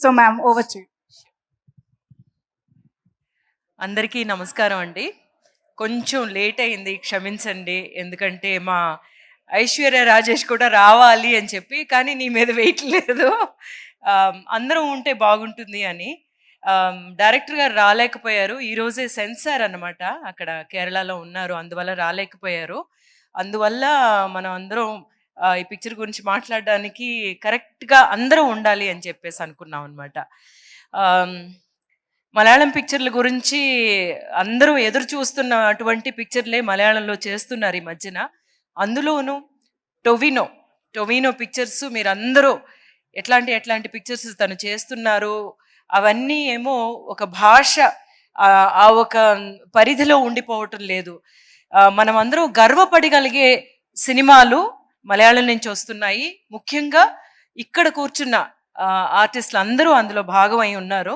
So ma'am over to అందరికీ నమస్కారం అండి. కొంచెం లేట్ అయింది క్షమించండి. ఎందుకంటే మా ఐశ్వర్య రాజేష్ కూడా రావాలి అని చెప్పి కానీ నీ మీద వెయిట్ లేదు. అందరం ఉంటే బాగుంటుంది అని. డైరెక్టర్ గారు రాలేకపోయారు. ఈరోజే సెన్సార్ అనమాట అక్కడ కేరళలో ఉన్నారు అందువల్ల రాలేకపోయారు. అందువల్ల మనం అందరం ఈ పిక్చర్ గురించి మాట్లాడడానికి కరెక్ట్గా అందరూ ఉండాలి అని చెప్పేసి అనుకున్నాం అనమాట మలయాళం పిక్చర్ల గురించి అందరూ ఎదురు చూస్తున్న అటువంటి పిక్చర్లే మలయాళంలో చేస్తున్నారు ఈ మధ్యన. అందులోనూ టొవినో టొవినో పిక్చర్స్ మీరు అందరూ ఎట్లాంటి ఎట్లాంటి పిక్చర్స్ తను చేస్తున్నారు అవన్నీ ఏమో ఒక భాష ఆ ఒక పరిధిలో ఉండిపోవటం లేదు. మనం అందరూ గర్వపడగలిగే సినిమాలు మలయాళం నుంచి వస్తున్నాయి. ముఖ్యంగా ఇక్కడ కూర్చున్న ఆర్టిస్టులు అందరూ అందులో భాగమై ఉన్నారు.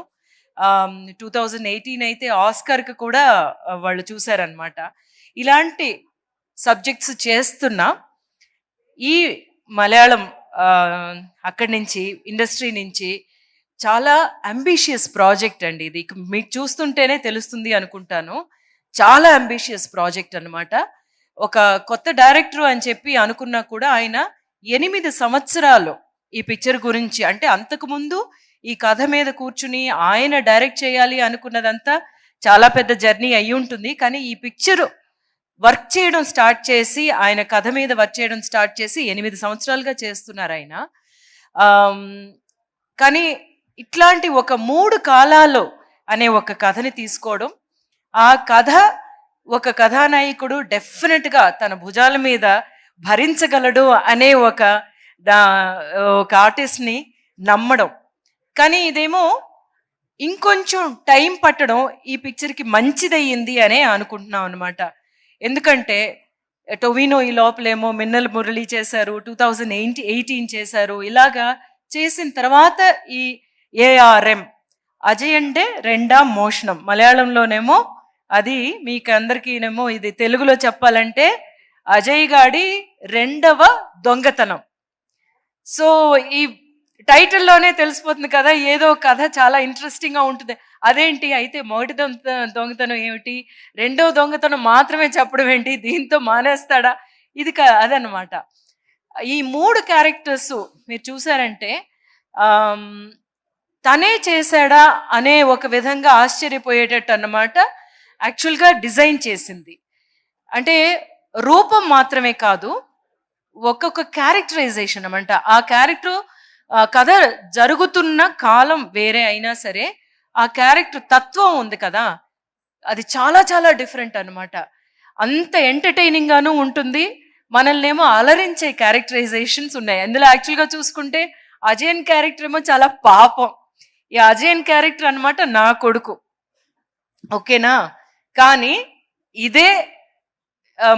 టూ థౌజండ్ ఎయిటీన్ అయితే ఆస్కర్కి కూడా వాళ్ళు చూశారనమాట ఇలాంటి సబ్జెక్ట్స్ చేస్తున్న ఈ మలయాళం అక్కడి నుంచి ఇండస్ట్రీ నుంచి చాలా అంబిషియస్ ప్రాజెక్ట్ అండి ఇది. మీకు చూస్తుంటేనే తెలుస్తుంది అనుకుంటాను. చాలా అంబిషియస్ ప్రాజెక్ట్ అన్నమాట. ఒక కొత్త డైరెక్టర్ అని చెప్పి అనుకున్నా కూడా ఆయన ఎనిమిది సంవత్సరాలు ఈ పిక్చర్ గురించి అంటే అంతకుముందు ఈ కథ మీద కూర్చుని ఆయన డైరెక్ట్ చేయాలి అనుకున్నదంతా చాలా పెద్ద జర్నీ అయి ఉంటుంది. కానీ ఈ పిక్చర్ వర్క్ చేయడం స్టార్ట్ చేసి ఆయన కథ మీద వర్క్ చేయడం స్టార్ట్ చేసి ఎనిమిది సంవత్సరాలుగా చేస్తున్నారు ఆయన. కానీ ఇట్లాంటి ఒక మూడు కాలాలు అనే ఒక కథని తీసుకోవడం ఆ కథ ఒక కథానాయకుడు డెఫినెట్గా తన భుజాల మీద భరించగలడు అనే ఒక ఒక ఆర్టిస్ట్ని నమ్మడం. కానీ ఇదేమో ఇంకొంచెం టైం పట్టడం ఈ పిక్చర్కి మంచిదయ్యింది అనే అనుకుంటున్నాం అనమాట ఎందుకంటే టొవినో ఈ లోపలేమో మిన్నల్ మురళి చేశారు టూ థౌజండ్ ఎయిటీ ఎయిటీన్ చేశారు. ఇలాగా చేసిన తర్వాత ఈ ఏఆర్ఎం అజయ్ అంటే రెండా మోషణం. మలయాళంలోనేమో అది మీకు అందరికీనేమో ఇది తెలుగులో చెప్పాలంటే అజయ్ గాడి రెండవ దొంగతనం. సో ఈ టైటిల్లోనే తెలిసిపోతుంది కదా ఏదో కథ చాలా ఇంట్రెస్టింగ్గా ఉంటుంది. అదేంటి? అయితే మొదటి దొంగ దొంగతనం ఏమిటి? రెండవ దొంగతనం మాత్రమే చెప్పడం ఏంటి? దీంతో మానేస్తాడా? ఇది క- అదనమాట ఈ మూడు క్యారెక్టర్స్ మీరు చూసారంటే తనే చేశాడా అనే ఒక విధంగా ఆశ్చర్యపోయేటట్టు అన్నమాట యాక్చువల్గా డిజైన్ చేసింది. అంటే రూపం మాత్రమే కాదు ఒక్కొక్క క్యారెక్టరైజేషన్ అనమాట ఆ క్యారెక్టర్ కథ జరుగుతున్న కాలం వేరే అయినా సరే ఆ క్యారెక్టర్ తత్వం ఉంది కదా అది చాలా చాలా డిఫరెంట్ అనమాట అంత ఎంటర్టైనింగ్గాను ఉంటుంది మనల్ని ఏమో అలరించే క్యారెక్టరైజేషన్స్ ఉన్నాయి. అందులో యాక్చువల్గా చూసుకుంటే అజయన్ క్యారెక్టర్ ఏమో చాలా పాపం. ఈ అజయన్ క్యారెక్టర్ అన్నమాట నా కొడుకు. ఓకేనా? కానీ ఇదే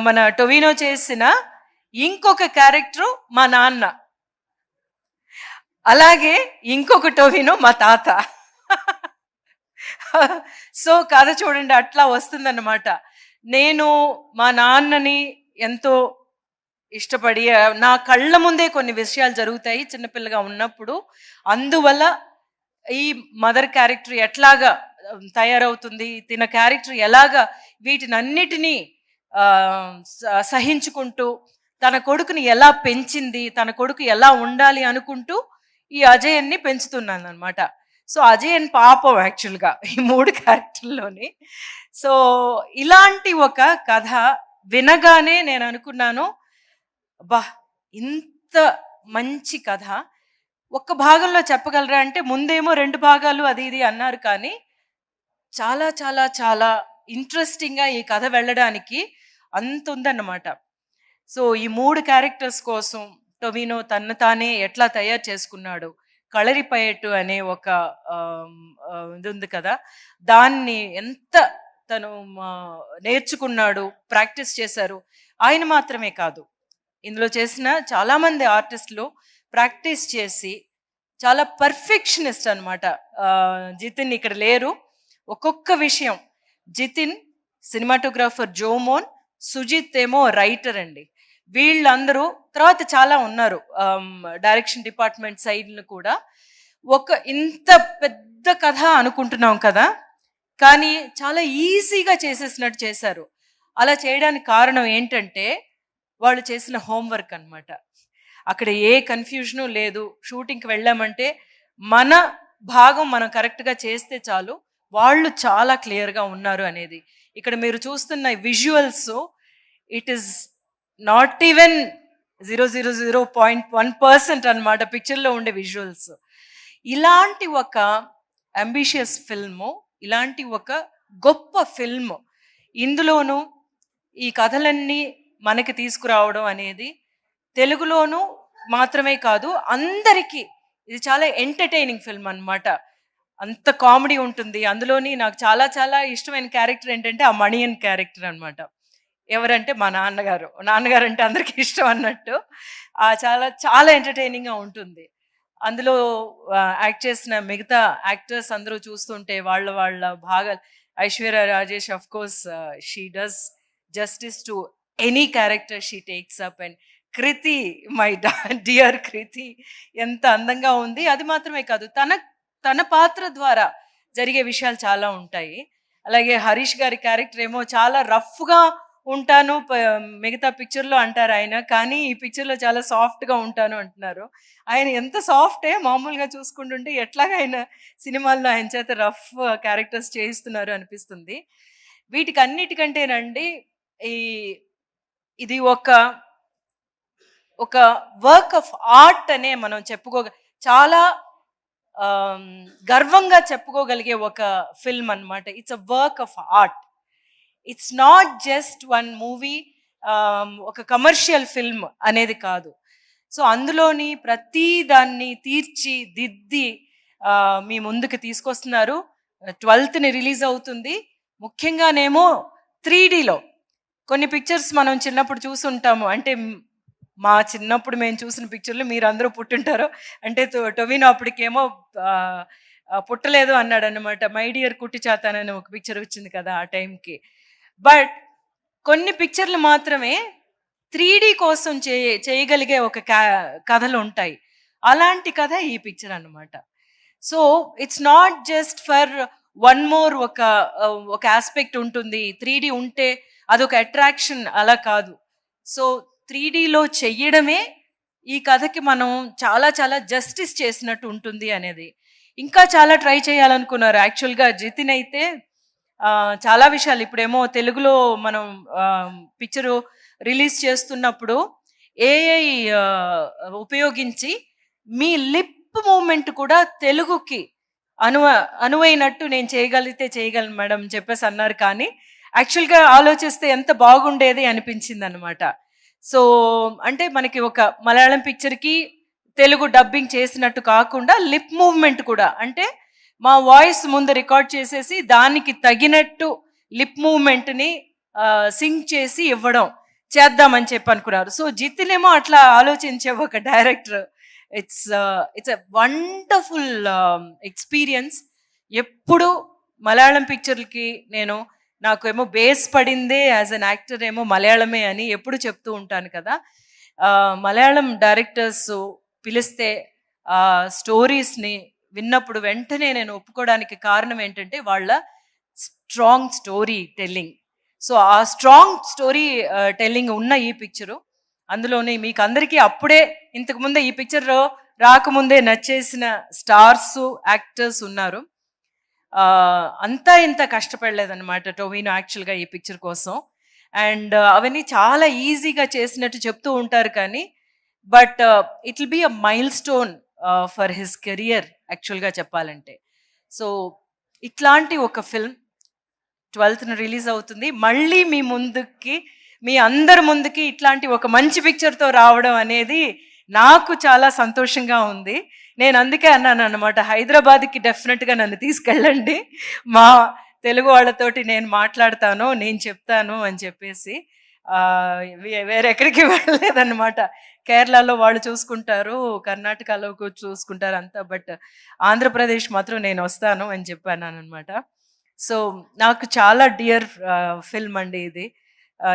మన టొవినో చేసిన ఇంకొక క్యారెక్టర్ మా నాన్న. అలాగే ఇంకొక టొవినో మా తాత. సో కథ చూడండి అట్లా వస్తుందన్నమాట. నేను మా నాన్నని ఎంతో ఇష్టపడి నా కళ్ళ ముందే కొన్ని విషయాలు జరుగుతాయి చిన్నపిల్లగా ఉన్నప్పుడు. అందువల్ల ఈ మదర్ క్యారెక్టర్ ఎట్లాగా తయారవుతుంది. తిన క్యారెక్టర్ ఎలాగా వీటినన్నిటినీ స- సహించుకుంటూ తన కొడుకుని ఎలా పెంచింది తన కొడుకు ఎలా ఉండాలి అనుకుంటూ ఈ అజయన్ని పెంచుతున్నాను అనమాట సో అజయన్ పాపం యాక్చువల్గా ఈ మూడు క్యారెక్టర్లోని. సో ఇలాంటి ఒక కథ వినగానే నేను అనుకున్నాను బా ఇంత మంచి కథ. ఒక్క భాగంలో చెప్పగలరా అంటే ముందేమో రెండు భాగాలు అది ఇది అన్నారు కానీ చాలా చాలా చాలా ఇంట్రెస్టింగ్గా ఈ కథ వెళ్ళడానికి అంత ఉందన్నమాట సో ఈ మూడు క్యారెక్టర్స్ కోసం టొవినో తన తానే ఎట్లా తయారు చేసుకున్నాడు? కళరిపయట్టు అనే ఒక ఇది ఉంది కదా? దాన్ని ఎంత తను నేర్చుకున్నాడు ప్రాక్టీస్ చేశారు? ఆయన మాత్రమే కాదు. ఇందులో చేసిన చాలామంది ఆర్టిస్టులు ప్రాక్టీస్ చేసి చాలా పర్ఫెక్షనిస్ట్ అనమాట జితిన్ ఇక్కడ లేరు. ఒక్కొక్క విషయం. జితిన్ సినిమాటోగ్రాఫర్ జోమోన్ సుజిత్ ఏమో రైటర్ అండి. వీళ్ళందరూ తర్వాత చాలా ఉన్నారు డైరెక్షన్ డిపార్ట్మెంట్ సైడ్లు కూడా. ఒక ఇంత పెద్ద కథ అనుకుంటున్నాం కదా కానీ చాలా ఈజీగా చేసేసినట్టు చేశారు. అలా చేయడానికి కారణం ఏంటంటే వాళ్ళు చేసిన హోంవర్క్ అన్నమాట. అక్కడ ఏ కన్ఫ్యూజను లేదు. షూటింగ్కి వెళ్ళామంటే మన భాగం మనం కరెక్ట్గా చేస్తే చాలు. వాళ్ళు చాలా క్లియర్గా ఉన్నారు అనేది. ఇక్కడ మీరు చూస్తున్న visuals it is not even zero zero zero point one percent అనమాట పిక్చర్లో ఉండే విజువల్స్ ఇలాంటి ఒక అంబిషియస్ ఫిల్ము ఇలాంటి ఒక గొప్ప ఫిల్మ్ ఇందులోనూ ఈ కథలన్నీ మనకి తీసుకురావడం అనేది తెలుగులోనూ మాత్రమే కాదు అందరికీ ఇది చాలా ఎంటర్టైనింగ్ ఫిల్మ్ అనమాట అంత కామెడీ ఉంటుంది. అందులోని నాకు చాలా చాలా ఇష్టమైన క్యారెక్టర్ ఏంటంటే ఆ మణియన్ క్యారెక్టర్ అన్నమాట. ఎవరంటే మా నాన్నగారు. నాన్నగారు అంటే అందరికీ ఇష్టం అన్నట్టు. ఆ చాలా చాలా ఎంటర్టైనింగ్గా ఉంటుంది. అందులో యాక్ట్ చేసిన మిగతా యాక్టర్స్ అందరూ చూస్తుంటే వాళ్ళ వాళ్ళ భాగాలు. Aishwarya Rajesh of course she does justice to any character she takes up and Kriti my dear Kriti ఎంత అందంగా ఉంది. అది మాత్రమే కాదు. తన తన పాత్ర ద్వారా జరిగే విషయాలు చాలా ఉంటాయి. అలాగే హరీష్ గారి క్యారెక్టర్ ఏమో చాలా రఫ్గా ఉంటాను మిగతా పిక్చర్లో అంటారు ఆయన కానీ ఈ పిక్చర్లో చాలా సాఫ్ట్గా ఉంటాను అంటున్నారు. ఆయన ఎంత సాఫ్టే మామూలుగా చూసుకుంటుంటే ఎట్లాగా ఆయన సినిమాల్లో ఆయన చేత రఫ్ క్యారెక్టర్స్ చేయిస్తున్నారు అనిపిస్తుంది. వీటికి అన్నిటికంటేనండి ఈ ఇది ఒక ఒక వర్క్ ఆఫ్ ఆర్ట్ అనే మనం చెప్పుకో చాలా Um, గర్వంగా చెప్పుకోగలిగే ఒక ఫిల్మ్ అన్నమాట. It's a work of art it's not just one movie ఒక కమర్షియల్ ఫిల్మ్ అనేది కాదు. సో అందులోని ప్రతి దాన్ని తీర్చి దిద్ది మీ ముందుకు తీసుకొస్తున్నారు. ట్వెల్త్ని రిలీజ్ అవుతుంది. ముఖ్యంగానేమో త్రీ డీలో కొన్ని పిక్చర్స్ మనం చిన్నప్పుడు చూసుంటాము. అంటే మా చిన్నప్పుడు మేము చూసిన పిక్చర్లు మీరు అందరూ పుట్టుంటారు అంటే టొ- టొవినో అప్పటికేమో పుట్టలేదు అన్నాడు అనమాట మై డియర్ కుట్టి చాతానని ఒక పిక్చర్ వచ్చింది కదా ఆ టైంకి. బట్ కొన్ని పిక్చర్లు మాత్రమే త్రీ కోసం చే చేయగలిగే ఒక కథలు ఉంటాయి. అలాంటి కథ ఈ పిక్చర్ అన్నమాట. So it's not just for one more ఒక ఒక ఆస్పెక్ట్ ఉంటుంది. త్రీ ఉంటే అదొక అట్రాక్షన్ అలా కాదు. సో త్రీ డీలో చెయ్యడమే ఈ కథకి మనం చాలా చాలా జస్టిస్ చేసినట్టు ఉంటుంది అనేది. ఇంకా చాలా ట్రై చేయాలనుకున్నారు. యాక్చువల్గా జితిన్ అయితే చాలా విషయాలు. ఇప్పుడేమో తెలుగులో మనం పిక్చరు రిలీజ్ చేస్తున్నప్పుడు ఏఐ ఉపయోగించి మీ లిప్ మూమెంట్ కూడా తెలుగుకి అనువ అనువైనట్టు నేను చేయగలిగితే చేయగలను మేడం చెప్పేసి అన్నారు. కానీ యాక్చువల్గా ఆలోచిస్తే ఎంత బాగుండేది అనిపించింది అనమాట సో అంటే మనకి ఒక మలయాళం పిక్చర్కి తెలుగు డబ్బింగ్ చేసినట్టు కాకుండా లిప్ మూవ్మెంట్ కూడా. అంటే మా వాయిస్ ముందు రికార్డ్ చేసేసి దానికి తగినట్టు లిప్ మూవ్మెంట్ని సింగ్ చేసి ఇవ్వడం చేద్దామని చెప్పి అనుకున్నారు. సో జితినేమో అట్లా ఆలోచించే ఒక director it's it's a wonderful experience ఎప్పుడు మలయాళం పిక్చర్లకి నేను నాకు ఏమో బేస్ పడిందే యాజ్ అన్ యాక్టర్ ఏమో మలయాళమే అని ఎప్పుడు చెప్తూ ఉంటాను కదా. మలయాళం డైరెక్టర్స్ పిలిస్తే ఆ స్టోరీస్ని విన్నప్పుడు వెంటనే నేను ఒప్పుకోవడానికి కారణం ఏంటంటే వాళ్ళ స్ట్రాంగ్ స్టోరీ టెల్లింగ్. సో ఆ స్ట్రాంగ్ స్టోరీ టెల్లింగ్ ఉన్న ఈ పిక్చరు. అందులోనే మీకు అందరికీ అప్పుడే ఇంతకుముందే ఈ పిక్చర్ రాకముందే నచ్చేసిన స్టార్స్ యాక్టర్స్ ఉన్నారు. అంతా ఇంత కష్టపడలేదన్నమాట టొవినో యాక్చువల్గా ఈ పిక్చర్ కోసం. అండ్ uh, అవన్నీ చాలా ఈజీగా చేసినట్టు చెప్తూ ఉంటారు కానీ but it will be a milestone for his career యాక్చువల్గా చెప్పాలంటే. సో ఇట్లాంటి ఒక ఫిల్మ్ ట్వెల్త్న రిలీజ్ అవుతుంది. మళ్ళీ మీ ముందుకి మీ అందరి ముందుకి ఇట్లాంటి ఒక మంచి పిక్చర్తో రావడం అనేది నాకు చాలా సంతోషంగా ఉంది. నేను అందుకే అన్నాను అనమాట హైదరాబాద్కి డెఫినెట్గా నన్ను తీసుకెళ్ళండి. మా తెలుగు వాళ్ళతోటి నేను మాట్లాడతాను నేను చెప్తాను అని చెప్పేసి వేరెక్కడికి వే- వేరే ఎక్కడికి వెళ్ళలేదన్నమాట. కేరళలో వాళ్ళు చూసుకుంటారు కర్ణాటకలో చూసుకుంటారు అంతా బట్ ఆంధ్రప్రదేశ్ మాత్రం నేను వస్తాను అని చెప్పాను అనమాట సో నాకు చాలా డియర్ ఫిల్మ్ అండి ఇది.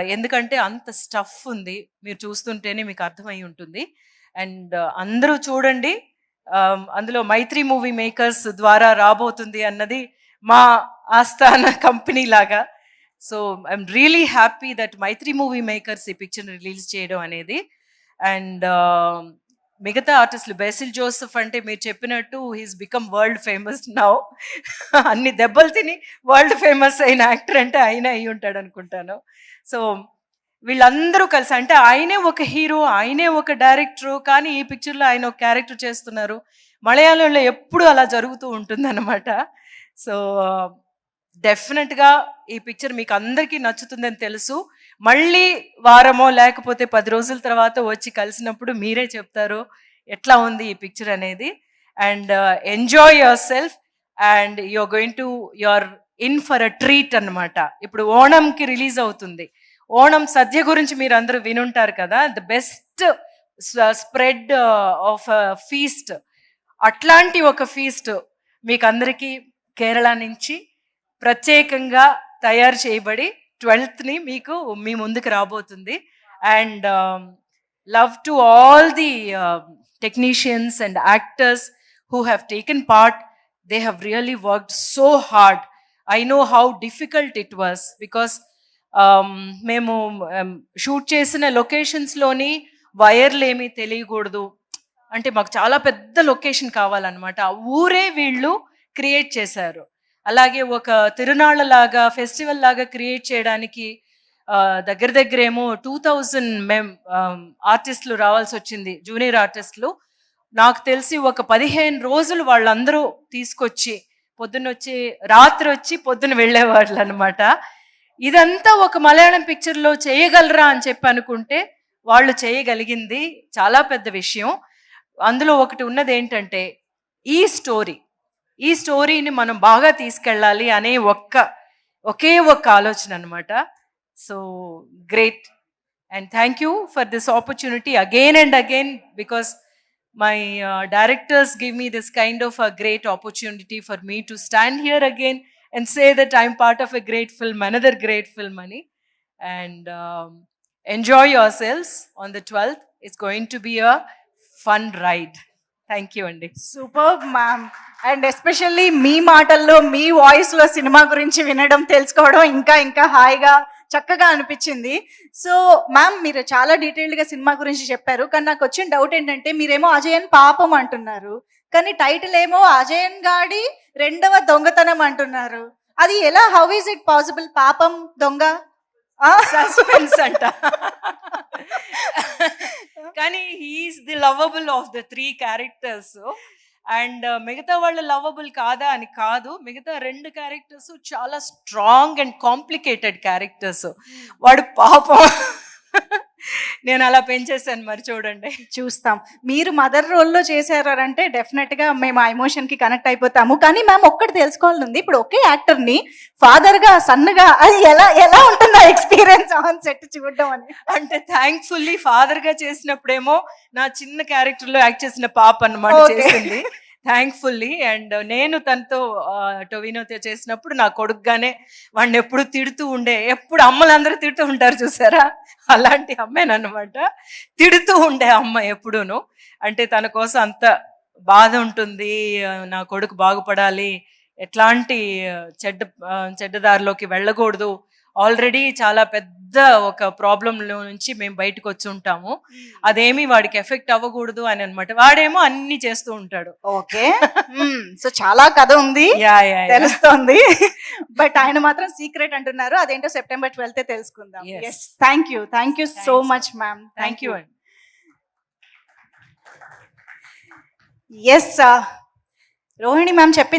ఎందుకంటే అంత స్టఫ్ ఉంది మీరు చూస్తుంటేనే మీకు అర్థమై ఉంటుంది. అండ్ అందరూ చూడండి అందులో మైత్రి మూవీ మేకర్స్ ద్వారా రాబోతుంది అన్నది మా ఆస్థాన కంపెనీ లాగా. So I'm really happy that Mythri movie makers ఈ పిక్చర్ని రిలీజ్ చేయడం అనేది. అండ్ మిగతా ఆర్టిస్టులు బెసిల్ జోసెఫ్ అంటే మీరు చెప్పినట్టు he's become world famous now. అన్ని దెబ్బలు తిని వరల్డ్ ఫేమస్ అయిన యాక్టర్ అంటే ఆయన అయి ఉంటాడు అనుకుంటాను. సో వీళ్ళందరూ కలిసి అంటే ఆయనే ఒక హీరో ఆయనే ఒక డైరెక్టరు కానీ ఈ పిక్చర్లో ఆయన ఒక క్యారెక్టర్ చేస్తున్నారు. మలయాళంలో ఎప్పుడు అలా జరుగుతూ ఉంటుందన్నమాట. సో డెఫినెట్గా ఈ పిక్చర్ మీకు అందరికీ నచ్చుతుందని తెలుసు. మళ్ళీ వారమో లేకపోతే పది రోజుల తర్వాత వచ్చి కలిసినప్పుడు మీరే చెప్తారు ఎట్లా ఉంది ఈ పిక్చర్ అనేది. And enjoy yourself and your going to your in for a treat అన్నమాట. ఇప్పుడు ఓణంకి రిలీజ్ అవుతుంది. ఓణం సద్య గురించి మీరు అందరూ వినుంటారు కదా? The best spread of feast అట్లాంటి ఒక ఫీస్ట్ మీకు అందరికీ కేరళ నుంచి ప్రత్యేకంగా తయారు చేయబడి ట్వెల్త్ని మీకు మీ ముందుకు రాబోతుంది. And love to all the technicians and actors who have taken part they have really worked so hard I know how difficult it was because మేము షూట్ చేసిన లొకేషన్స్లోని వైర్లు ఏమీ తెలియకూడదు. అంటే మాకు చాలా పెద్ద లొకేషన్ కావాలన్నమాట. ఆ ఊరే వీళ్ళు క్రియేట్ చేశారు. అలాగే ఒక తిరునాళ్ళ లాగా ఫెస్టివల్ లాగా క్రియేట్ చేయడానికి దగ్గర దగ్గర ఏమో టూ థౌజండ్ మెం ఆర్టిస్టులు రావాల్సి వచ్చింది జూనియర్ ఆర్టిస్టులు. నాకు తెలిసి ఒక పదిహేను రోజులు వాళ్ళందరూ తీసుకొచ్చి పొద్దున్నొచ్చి రాత్రి వచ్చి పొద్దున వెళ్ళేవాళ్ళు అనమాట ఇదంతా ఒక మలయాళం పిక్చర్లో చేయగలరా అని చెప్పి అనుకుంటే వాళ్ళు చేయగలిగింది చాలా పెద్ద విషయం. అందులో ఒకటి ఉన్నది ఏంటంటే ఈ స్టోరీ ఈ స్టోరీని మనం బాగా తీసుకెళ్ళాలి అనే ఒక్క ఒకే ఒక్క ఆలోచన అనమాట so great and thank you for this opportunity again and again because my directors give me this kind of a great opportunity for me to stand here again and say that I'm part of a great film, another great film, Ani. And um, enjoy yourselves on the 12th. It's going to be a fun ride thank you అండి super ma'am and especially మీ మాటల్లో మీ వాయిస్లో cinema గురించి వినడం తెలుసుకోవడం ఇంకా ఇంకా హాయిగా చక్కగా అనిపించింది సో మ్యామ్ మీరు చాలా డీటెయిల్డ్గా సినిమా గురించి చెప్పారు కానీ నాకు వచ్చిన డౌట్ ఏంటంటే మీరేమో అజయన్ పాపం అంటున్నారు కానీ టైటిల్ ఏమో అజయన్ గాడి రెండవ దొంగతనం అంటున్నారు. అది ఎలా? హౌ ఈజ్ ఇట్ పాసిబుల్ పాపం దొంగ? Suspense అంట. కానీ he's the lovable of the three characters and మిగతా వాళ్ళు లవబుల్ కాదా అని కాదు. మిగతా రెండు క్యారెక్టర్స్ చాలా స్ట్రాంగ్ అండ్ కాంప్లికేటెడ్ క్యారెక్టర్స్ వాడు పాపం నేను అలా పెంచేసాను మరి చూడండి. చూస్తాం. మీరు మదర్ రోల్లో చేశారు అంటే డెఫినెట్గా మేము ఆ ఎమోషన్కి కనెక్ట్ అయిపోతాము. కానీ మ్యామ్ ఒక్కటి తెలుసుకోవాలని ఉంది ఇప్పుడు ఒకే యాక్టర్ని ఫాదర్గా సన్నగా అది ఎలా ఎలా ఉంటుంది ఎక్స్పీరియన్స్ ఆన్ సెట్ చూడడం అని. అంటే థ్యాంక్ఫుల్లీ ఫాదర్గా చేసినప్పుడేమో నా చిన్న క్యారెక్టర్లో యాక్ట్ చేసిన పాప అన్నమాట Okay. చేసింది. థ్యాంక్ఫుల్లీ అండ్ నేను తనతో టొవినోతో చేసినప్పుడు నా కొడుకుగానే వాడిని ఎప్పుడు తిడుతూ ఉండే ఎప్పుడు అమ్మలు అందరూ తిడుతూ ఉంటారు చూసారా? అలాంటి అమ్మేనమాట తిడుతూ ఉండే అమ్మ ఎప్పుడూను. అంటే తన కోసం అంత బాధ ఉంటుంది నా కొడుకు బాగుపడాలి ఎట్లాంటి చెడ్డ చెడ్డదారిలోకి వెళ్ళకూడదు. ఆల్రెడీ చాలా పెద్ద ఒక ప్రాబ్లంలో నుంచి మేము బయటకు వచ్చి ఉంటాము. అదేమి వాడికి ఎఫెక్ట్ అవ్వకూడదు అని అనమాట వాడేమో అన్ని చేస్తూ ఉంటాడు. ఓకే. సో చాలా కథ ఉంది. తెలుస్తోంది. బట్ ఆయన మాత్రం సీక్రెట్ అంటున్నారు. అదేంటో సెప్టెంబర్ ట్వెల్త్ తెలుసుకుందాం. Thank you thank you so. Much ma'am thank you అండి ఎస్ రోహిణి మ్యామ్ చెప్పింది